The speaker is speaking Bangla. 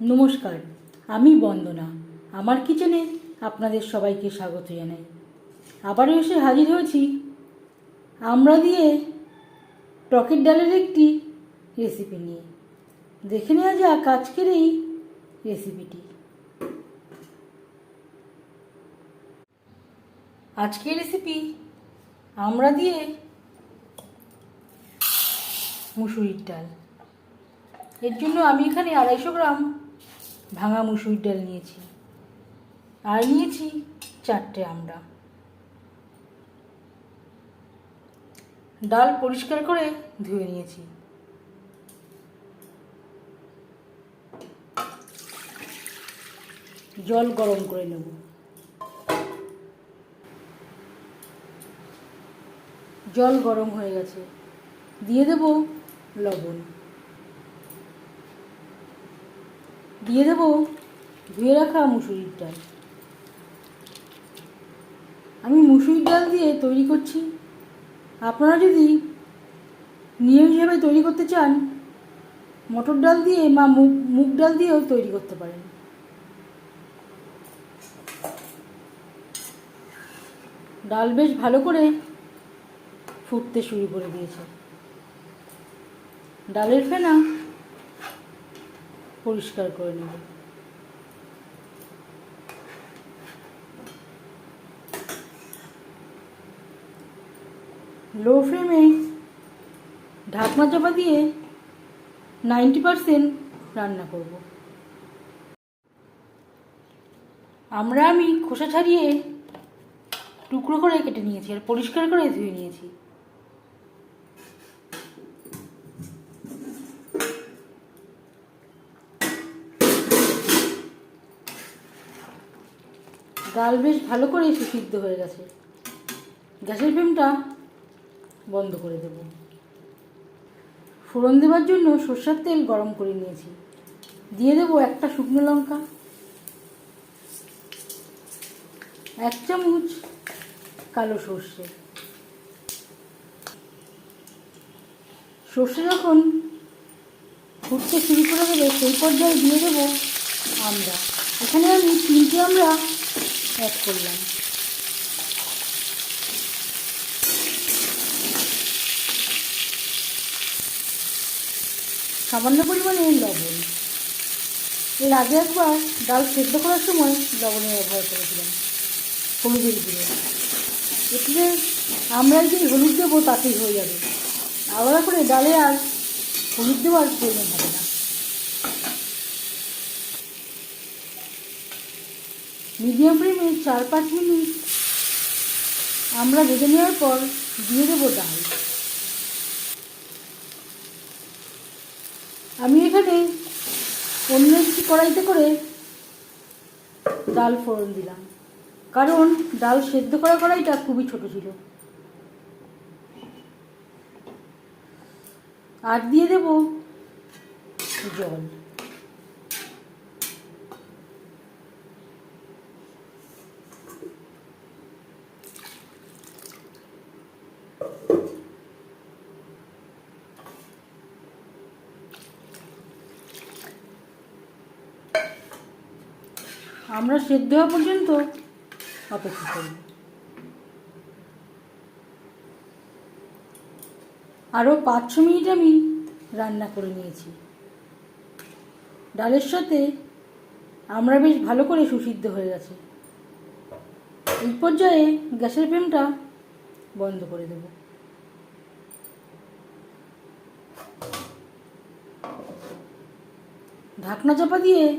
নমস্কার, আমি বন্দনা। আমার কিচেনে আপনাদের সবাইকে স্বাগত জানাই। আবারও এসে হাজির হয়েছি আমরা দিয়ে টকের ডালের একটি রেসিপি নিয়ে। দেখে নেওয়া যাক আজকের এই রেসিপিটি আজকের রেসিপি আমরা দিয়ে মুসুরির ডাল। এর জন্য আমি এখানে আড়াইশো গ্রাম ভাঙা মুসুরির ডাল নিয়েছি। আর নিয়েছি চারটে আমরা। ডাল পরিষ্কার করে ধুয়ে নিয়েছি। জল গরম করে নেব। জল গরম হয়ে গেছে। দিয়ে দেব লবণ। দিয়ে দেবো? ধুয়ে রাখা মুসুরির ডাল। আমি মুসুরির ডাল দিয়ে তৈরি করছি। আপনারা যদি নিয়ম হিসাবে তৈরি করতে চান, মটর ডাল দিয়ে বা মুগ মুগ ডাল দিয়েও তৈরি করতে পারেন। ডাল বেশ ভালো করে ফুটতে শুরু করে দিয়েছে। ডালের ফেনা পরিষ্কার করে নেব। লো ফ্লেমে ঢাকনা চাপা দিয়ে নাইনটি পারসেন্ট রান্না করব। আমরা আমি খোসা ছাড়িয়ে টুকরো করে কেটে নিয়েছি আর পরিষ্কার করে ধুয়ে নিয়েছি। ডাল বেশ ভালো করে সুসিদ্ধ হয়ে গেছে। গ্যাসের ফ্লেমটা বন্ধ করে দেব। ফোড়ন দেওয়ার জন্য সর্ষের তেল গরম করে নিয়েছি। দিয়ে দেবো একটা শুকনো লঙ্কা, এক চামচ কালো সর্ষে। সর্ষে যখন ফুটতে শুরু করে দেবে, সেই পর্যায়ে দিয়ে দেবো আমরা এখানে আমি তিনটে আমরা অ্যাড করলাম। সামান্য পরিমাণে লবণ। এর আগে একবার ডাল সেদ্ধ করার সময় লবণের ব্যবহার করেছিলাম, হলুদের গুঁড়ো। এটিতে আমরা যে হলুদ দেবো তাতেই হয়ে যাবে। আলাদা করে ডালে আর হলুদ দেওয়ার প্রয়োজন হবে না। মিডিয়াম ফ্লেমে চার পাঁচ মিনিট। আমরা ভেজে নেওয়ার পর দিয়ে দেবো ডাল। আমি এখানে অন্য একটি কড়াইতে করে ডাল ফোড়ন দিলাম। কারণ ডাল সেদ্ধ করা কড়াইটা খুবই ছোট ছিল। আর দিয়ে দেব জল। আমরা সেদ্ধ হওয়া পর্যন্ত অপেক্ষা করব। আরও পাঁচ ছ মিনিট আমি রান্না করে নিয়েছি। ডালের সাথে আমরা বেশ ভালো করে সুসিদ্ধ হয়ে গেছে। এই পর্যায়ে গ্যাসের ফ্লেমটা বন্ধ করে দেব। ঢাকনা চাপা দিয়ে